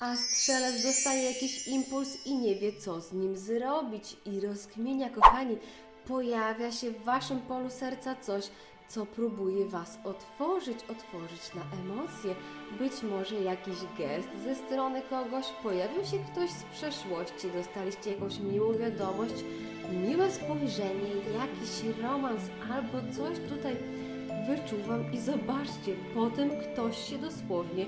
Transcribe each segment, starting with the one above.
A strzelec dostaje jakiś impuls i nie wie, co z nim zrobić. I rozkmienia, kochani, pojawia się w waszym polu serca coś, co próbuje was otworzyć, otworzyć na emocje. Być może jakiś gest ze strony kogoś, pojawił się ktoś z przeszłości, dostaliście jakąś miłą wiadomość, miłe spojrzenie, jakiś romans albo coś tutaj wyczuwam i zobaczcie, potem ktoś się dosłownie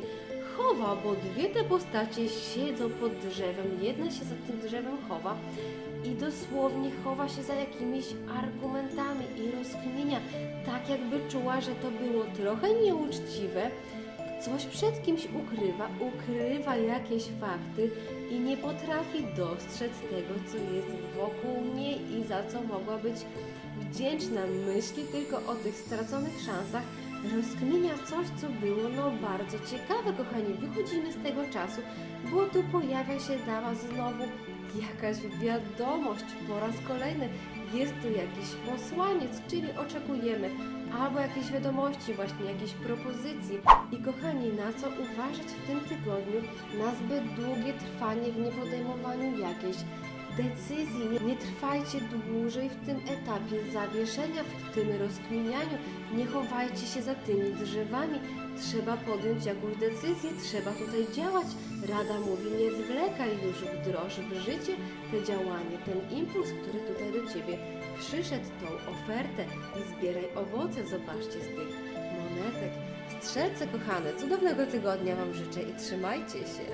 chowa, bo dwie te postacie siedzą pod drzewem, jedna się za tym drzewem chowa i dosłownie chowa się za jakimiś argumentami i rozkminia, tak jakby czuła, że to było trochę nieuczciwe, coś przed kimś ukrywa, ukrywa jakieś fakty i nie potrafi dostrzec tego, co jest wokół niej i za co mogła być wdzięczna. Myśli tylko o tych straconych szansach, rozkminia coś, co było no bardzo ciekawe, kochani. Wychodzimy z tego czasu, bo tu pojawia się dla Was znowu jakaś wiadomość po raz kolejny. Jest tu jakiś posłaniec, czyli oczekujemy albo jakieś wiadomości, właśnie jakieś propozycji. I kochani, na co uważać w tym tygodniu? Na zbyt długie trwanie w niepodejmowaniu jakiejś decyzji. Nie, nie trwajcie dłużej w tym etapie zawieszenia, w tym rozkminianiu. Nie chowajcie się za tymi drzewami. Trzeba podjąć jakąś decyzję, trzeba tutaj działać. Rada mówi, nie zwlekaj już, wdroż w życie te działanie, ten impuls, który tutaj do Ciebie przyszedł, tą ofertę i zbieraj owoce, zobaczcie z tych monetek. Strzelce kochane, cudownego tygodnia Wam życzę i trzymajcie się.